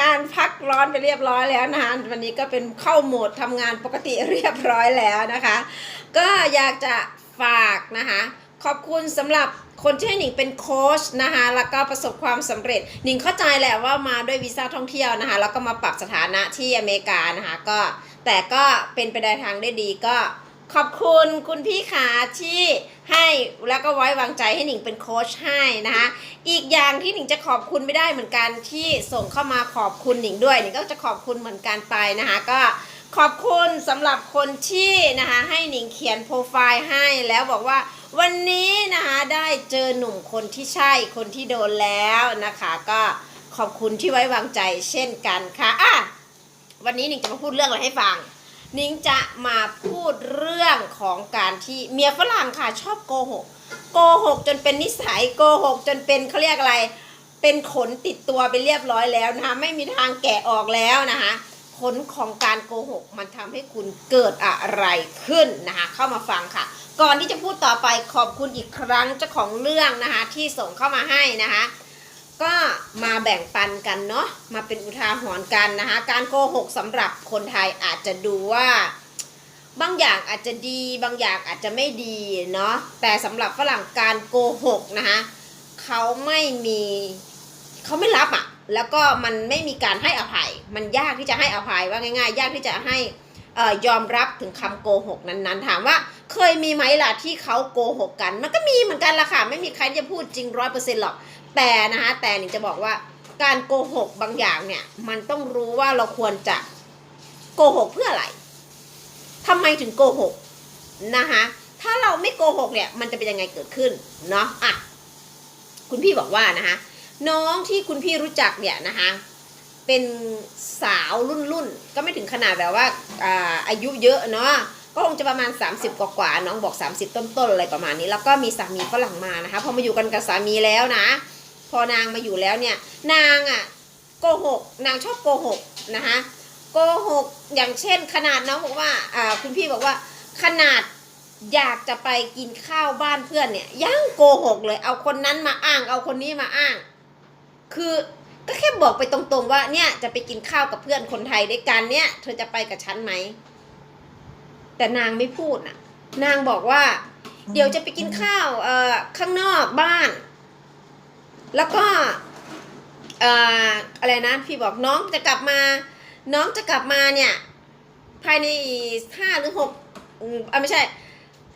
การพักร้อนไปเรียบร้อยแล้วนะคะวันนี้ก็เป็นเข้าโหมดทำงานปกติเรียบร้อยแล้วนะคะ ก็อยากจะฝากนะคะขอบคุณสำหรับคนที่ให้หนิงเป็นโค้ชนะคะแล้วก็ประสบความสำเร็จหนิงเข้าใจแหละว่ามาด้วยวีซ่าท่องเที่ยวนะคะแล้วก็มาปรับสถานะที่อเมริกานะคะก็แต่ก็เป็นไปในทางได้ดีก็ ขอบคุณคุณพี่ขาที่ให้แล้วก็ไว้วางใจให้หนิงเป็นโค้ชให้นะคะอีกอย่างที่หนิงจะขอบคุณไม่ได้เหมือนกันที่ส่งเข้ามาขอบคุณหนิงด้วยหนิงก็จะขอบคุณเหมือนกันไปนะคะก็ขอบคุณสำหรับคนที่นะคะให้หนิงเขียนโปรไฟล์ให้แล้วบอกว่าวันนี้นะคะได้เจอหนุ่มคนที่ใช่คนที่โดนแล้วนะคะ ก็ขอบคุณที่ไว้วางใจเช่นกันค่ะอะวันนี้หนิงจะมาพูดเรื่องอะไรให้ฟัง นิ้งจะมาพูดเรื่องของการที่เมียฝรั่งค่ะชอบโกหกโกหกจนเป็นนิสัยโกหกจนเป็นเขาเรียกอะไร เป็นขนติดตัวไปเรียบร้อยแล้วนะคะไม่มีทางแกะออกแล้วนะคะผลของการโกหกมันทำให้คุณเกิดอะไรขึ้นนะคะเข้ามาฟังค่ะ ก่อนที่จะพูดต่อไปขอบคุณอีกครั้งเจ้าของเรื่องนะคะที่ส่งเข้ามาให้นะคะ ก็มาแบ่งปันกันเนาะมาเป็นอุทาหรณ์กันนะคะ การโกหกสำหรับคนไทยอาจจะดูว่า บางอย่างอาจจะดี บางอย่างอาจจะไม่ดีเนาะแต่สำหรับฝรั่งการโกหกนะคะเขาไม่มีเขาไม่รับอะ่ะแล้วก็มันไม่มีการให้อภัย มันยากที่จะให้อภัยว่าง่าย ๆ ยากที่จะให้ออยอมรับถึงคำโกหกนั้นๆ ถามว่า เคยมีไหมล่ะที่เขาโกหกกัน มันก็มีเหมือนกันละค่ะ ไม่มีใครจะพูดจริงร้อยเปอร์เซ็นต์หรอก แต่นะคะแต่หนิงจะบอกว่าการโกหกบางอย่างเนี่ย มันต้องรู้ว่าเราควรจะโกหกเพื่ออะไรทำไมถึงโกหกนะคะถ้าเราไม่โกหกเนี่ย มันจะเป็นยังไงเกิดขึ้นเนาะอะคุณพี่บอกว่านะคะน้องที่คุณพี่รู้จักเนี่ยนะคะเป็นสาวรุ่นรุ่นๆก็ไม่ถึงขนาดแบบว่าอ่าอายุเยอะเนาะ ก็คงจะประมาณ 30กว่ากว่าๆน้องบอก 30 ต้นๆอะไรประมาณนี้ แล้วก็มีสามีฝรั่งมานะคะ พอมาอยู่กันกับสามีแล้วนะ พอนางมาอยู่แล้วเนี่ย นางอะโกหก นางชอบโกหกนะคะโกหกอย่างเช่น ขนาดน้องบอกว่าอ่าคุณพี่บอกว่าขนาดอยากจะไปกินข้าวบ้านเพื่อนเนี่ยยังโกหกเลย เอาคนนั้นมาอ้าง เอาคนนี้มาอ้าง คือก็แค่บอกไปตรงๆว่าเนี่ยจะไปกินข้าวกับเพื่อนคนไทยด้วยกันเนี่ย เธอจะไปกับฉันไหม แต่นางไม่พูดน่ะ นางบอกว่า เดี๋ยวจะไปกินข้าวเอ่อข้างนอกบ้าน แล้วก็เอ่ออะไรนะพี่บอกน้องจะกลับมา น้องจะกลับมาเนี่ย ภายในห้าหรือหกอืมอะไม่ใช่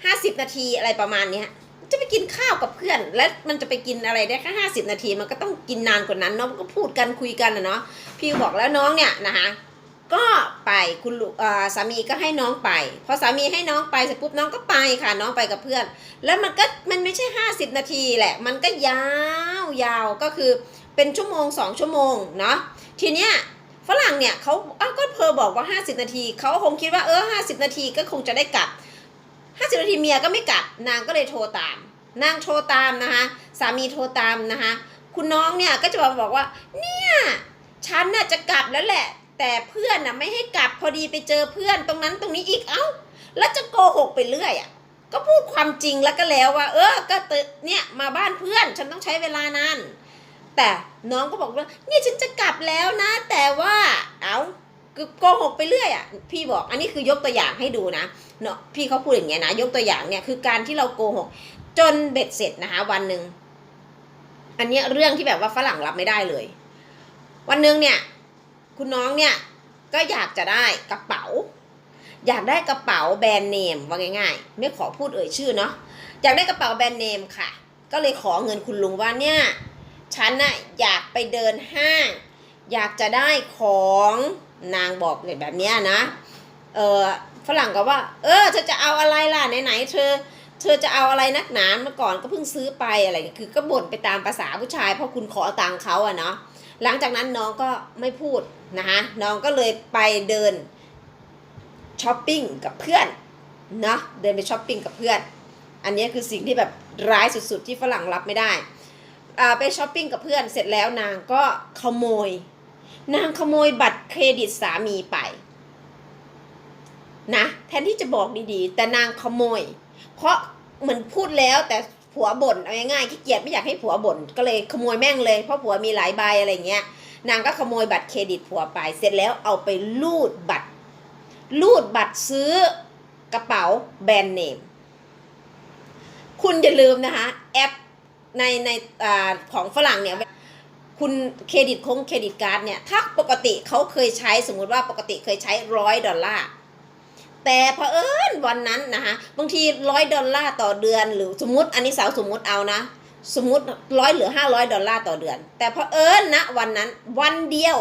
ห้าสิบนาทีอะไรประมาณเนี้ยจะไปกินข้าวกับเพื่อน และมันจะไปกินอะไรได้แค่ห้าสิบนาที มันก็ต้องกินนานกว่านั้นเนาะมันก็พูดกันคุยกันนะเนาะพี่บอกแล้วน้องเนี่ยนะคะ ก็ไปคุณลูกสามีก็ให้น้องไป พอสามีให้น้องไปเสร็จปุ๊บน้องก็ไปค่ะน้องไปกับเพื่อน แล้วมันก็มันไม่ใช่ห้าสิบนาทีแหละ มันก็ยาวยาวก็คือเป็นชั่วโมงสองชั่วโมงเนาะทีเนี้ยฝรั่งเนี่ยเขาอ้าวก็เพอบอกว่า 50 นาทีเขาคงคิดว่าเออ50 นาทีก็คงจะได้กลับ 50 นาทีเมียก็ไม่กลับนางก็เลยโทรตาม นางโทรตามนะคะสามีโทรตามนะคะคุณน้องเนี่ยก็จะมาบอกว่าเนี่ยฉันน่ะจะกลับแล้วแหละ แต่เพื่อนน่ะไม่ให้กลับพอดีไปเจอเพื่อนตรงนั้นตรงนี้อีกเอ้า แล้วจะโกหกไปเรื่อยอะ ก็พูดความจริงแล้วก็แล้วว่า เออ ก็เตเนี่ยมาบ้านเพื่อนฉันต้องใช้เวลานานแต่น้องก็บอกว่าเนี่ยฉันจะกลับแล้วนะ แต่ว่าเอาคือโกหกไปเรื่อยอะพี่บอกอันนี้คือยกตัวอย่างให้ดูนะเนาะพี่เขาพูดอย่างเงี้ยนะยกตัวอย่างเนี่ยคือการที่เราโกหก จนเบ็ดเสร็จนะคะวันหนึ่งอันเนี้ยเรื่องที่แบบว่าฝรั่งรับไม่ได้เลย วันหนึ่งเนี่ย คุณน้องเนี่ยก็อยากจะได้กระเป๋า อยากได้กระเป๋าแบรนด์เนมว่าง่ายๆ ไม่ขอพูดเอ่ยชื่อเนาะอยากได้กระเป๋าแบรนด์เนมค่ะ ก็เลยขอเงินคุณลุงว่าเนี่ยฉันน่ะอยากไปเดินห้าง อยากจะได้ของนางบอกเลยแบบเนี้ยนะเออฝรั่งก็ว่า เออเธอจะเอาอะไรล่ะไหนๆเธอเธอจะเอาอะไรนักหนาเมื่อก่อนก็เพิ่งซื้อไปอะไรอย่างเงี้ยคือก็บ่นไปตามภาษาผู้ชายเพราะคุณขอตังค์เขาอะเนาะ หลังจากนั้นน้องก็ไม่พูดนะคะน้องก็เลยไปเดินช้อปปิ้งกับเพื่อนเนาะเดินไปช้อปปิ้งกับเพื่อน อันนี้คือสิ่งที่แบบร้ายสุดๆ ที่ฝรั่งรับไม่ได้อ่าไปช้อปปิ้งกับเพื่อนเสร็จแล้วนางก็ขโมย นางขโมยบัตรเครดิตสามีไปนะแทนที่จะบอกดีๆ แต่นางขโมย เพราะเหมือนพูดแล้วแต่ ผัวบ่นเอาง่ายๆขี้เกียจไม่อยากให้ผัวบ่นก็เลยขโมยแม่งเลยเพราะผัวมีหลายใบอะไรเงี้ย นางก็ขโมยบัตรเครดิตผัวไป เสร็จแล้วเอาไปลูดบัตร ลูดบัตรซื้อกระเป๋าแบรนด์เนมคุณอย่าลืมนะคะแอปในในอาของฝรั่งเนี่ยคุณเครดิตคงเครดิตการ์ดเนี่ยถ้าปกติเขาเคยใช้สมมุติว่าปกติเคยใช้ร้อยดอลลาร์ แต่เผอิญวันนั้นนะคะบางทีร้อยดอลลาร์ต่อเดือนหรือสมมติอันนี้สาวสมมติเอานะ สมมติร้อยหลือห้าร้อยดอลลาร์ต่อเดือน แต่เผอิญนะวันนั้นวันเดียว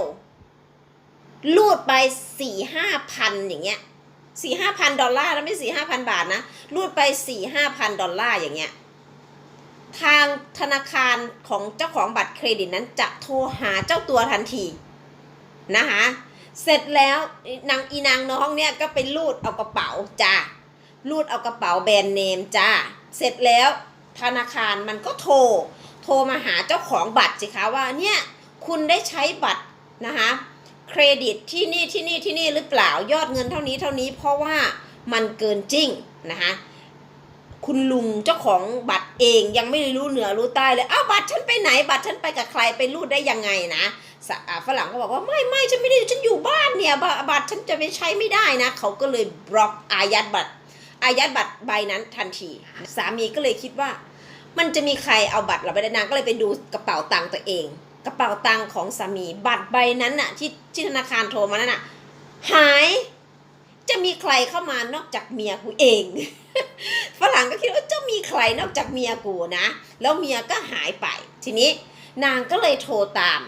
ลูดไปสี่ห้าพันอย่างเงี้ยสี่ห้าพันดอลลาร์แล้วไม่สี่ห้าพันบาทนะลูดไปสี่ห้าพันดอลลาร์อย่างเงี้ยทางธนาคารของเจ้าของบัตรเครดิตนั้นจะโทรหาเจ้าตัวทันทีนะคะ เสร็จแล้วนางอีนางน้องเนี่ยก็ไปลูดเอากระเป๋าจ้าลูดเอากระเป๋าแบรนด์เนมจ้าเสร็จแล้วธนาคารมันก็โทร โทรมาหาเจ้าของบัตรสิคะว่าเนี่ยคุณได้ใช้บัตรนะคะเครดิตที่นี่ที่นี่ที่นี่หรือเปล่ายอดเงินเท่านี้เท่านี้เพราะว่ามันเกินจริงนะคะคุณลุงเจ้าของบัตรเองยังไม่รู้เหนือรู้ใต้เลยอ้าวบัตรฉันไปไหน บัตรฉันไปกับใครไปรูดได้ยังไงนะ ฝรั่งก็บอกว่าไม่ไม่ฉันไม่ได้ฉันอยู่บ้านเนี่ยบบัตรฉันจะไปใช้ไม่ได้นะ เขาก็เลยบล็อกอายัดบัตรอายัดบัตรใบนั้นทันที สามีก็เลยคิดว่า มันจะมีใครเอาบัตรเราไปได้นางก็เลยไปดูกระเป๋าตังค์ตัวเอง กระเป๋าตังค์ของสามีบัตรใบนั้นน่ะที่ที่ธนาคารโทรมานั่นน่ะหายจะมีใครเข้ามานอกจากเมียกูเอง ฝรั่งก็คิดว่าจะมีใครนอกจากเมียกูนะ แล้วเมียก็หายไป ทีนี้นางก็เลยโทรตาม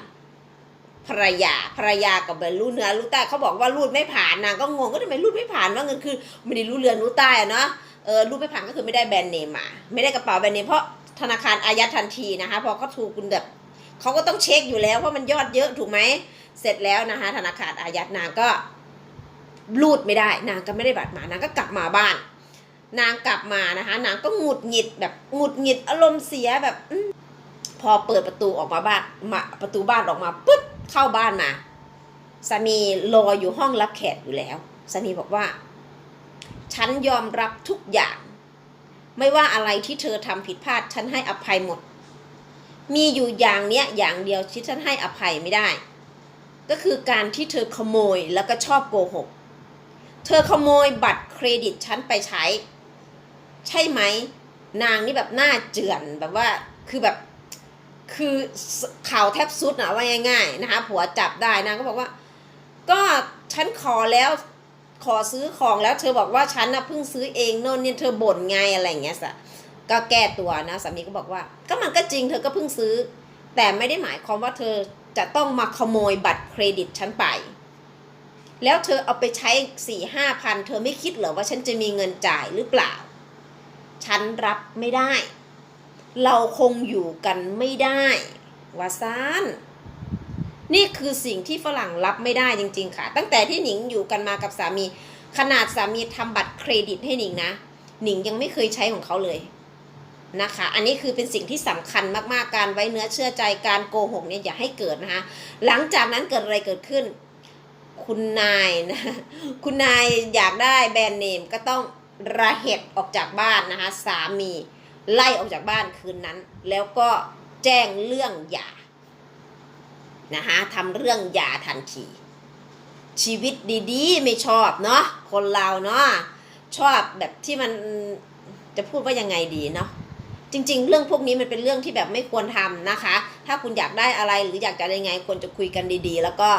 ภรรยาภรรยากับบลรู้เนื้อรู้ใต้เขาบอกว่ารูดไม่ผ่านนางก็งงก็ทำไมรูดไม่ผ่านว่าเงินคือไม่ได้รู้เรือนรู้ใต้อะเนาะเออรูดไม่ผ่านก็คือไม่ได้แบรนด์เนมมาไม่ได้กระเป๋าแบรนด์เนมเพราะธนาคารอายัดทันทีนะคะพอเขาถูกคุณแบบเขาก็ต้องเช็คอยู่แล้วเพราะมันยอดเยอะถูกไหมเสร็จแล้วนะคะธนาคารอายัดนางก็รูดไม่ได้ นางก็ไม่ได้บัตรมานางก็กลับมาบ้าน นางกลับมานะคะนางก็หงุดหงิดแบบหงุดหงิดอารมณ์เสียแบบอพอเปิดประตูออกมาบ้านมาประตูบ้านออกมาปุ๊บ เข้าบ้านมาสามีรออยู่ห้องรับแขกอยู่แล้วสามีบอกว่า ฉันยอมรับทุกอย่าง ไม่ว่าอะไรที่เธอทำผิดพลาด ฉันให้อภัยหมด มีอยู่อย่างเนี้ยอย่างเดียวที่ฉันให้อภัยไม่ได้ ก็คือการที่เธอขโมยแล้วก็ชอบโกหก เธอขโมยบัตรเครดิตฉันไปใช้ ใช่ไหม นางนี่แบบหน้าเจือนแบบว่าคือแบบ คือข่าวแทบสุดนะว่าง่ายๆนะคะผัวจับได้นางก็บอกว่า ก็ฉันขอแล้วขอซื้อของแล้วเธอบอกว่าฉันนะเพิ่งซื้อเองโน่นเนี่ยเธอบ่นไงอะไรอย่างเงี้ยสะก็แก้ตัวนะสามีก็บอกว่า ก็มันก็จริงเธอก็เพิ่งซื้อ แต่ไม่ได้หมายความว่าเธอจะต้องมาขโมยบัตรเครดิตฉันไป แล้วเธอเอาไปใช้สี่ห้าพันเธอไม่คิดเหรอว่าฉันจะมีเงินจ่ายหรือเปล่า ฉันรับไม่ได้ เราคงอยู่กันไม่ได้วาซานนี่คือสิ่งที่ฝรั่งรับไม่ได้จริง ๆ ค่ะ ตั้งแต่ที่หนิงอยู่กันมากับสามี ขนาดสามีทำบัตรเครดิตให้หนิงนะ หนิงยังไม่เคยใช้ของเขาเลยนะคะ อันนี้คือเป็นสิ่งที่สำคัญมากๆ การไว้เนื้อเชื่อใจการโกหกเนี่ยอย่าให้เกิดนะคะ หลังจากนั้นเกิดอะไรเกิดขึ้น คุณนายนะ คุณนายอยากได้แบรนด์เนมก็ต้องระเหตุออกจากบ้านนะคะ สามี ไล่ออกจากบ้านคืนนั้น แล้วก็แจ้งเรื่องหย่านะคะทำเรื่องหย่าทันที ชีวิตดีๆ ไม่ชอบเนาะคนเราเนาะชอบแบบที่มันจะพูดว่ายังไงดีเนาะจริง ๆ เรื่องพวกนี้มันเป็นเรื่องที่แบบไม่ควรทำนะคะ ถ้าคุณอยากได้อะไรหรืออยากจะได้ไงควรจะคุยกันดีๆ แล้วก็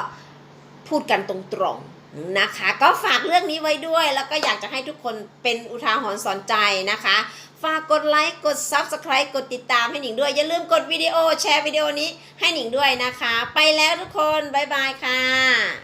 พูดกันตรงๆนะคะ ก็ฝากเรื่องนี้ไว้ด้วย แล้วก็อยากจะให้ทุกคนเป็นอุทาหรณ์สอนใจนะคะ ฝากกดไลค์กด Subscribe กดติดตามให้หนิงด้วย อย่าลืมกดวิดีโอแชร์วิดีโอนี้ให้หนิงด้วยนะคะ ไปแล้วทุกคน บ๊ายบายค่ะ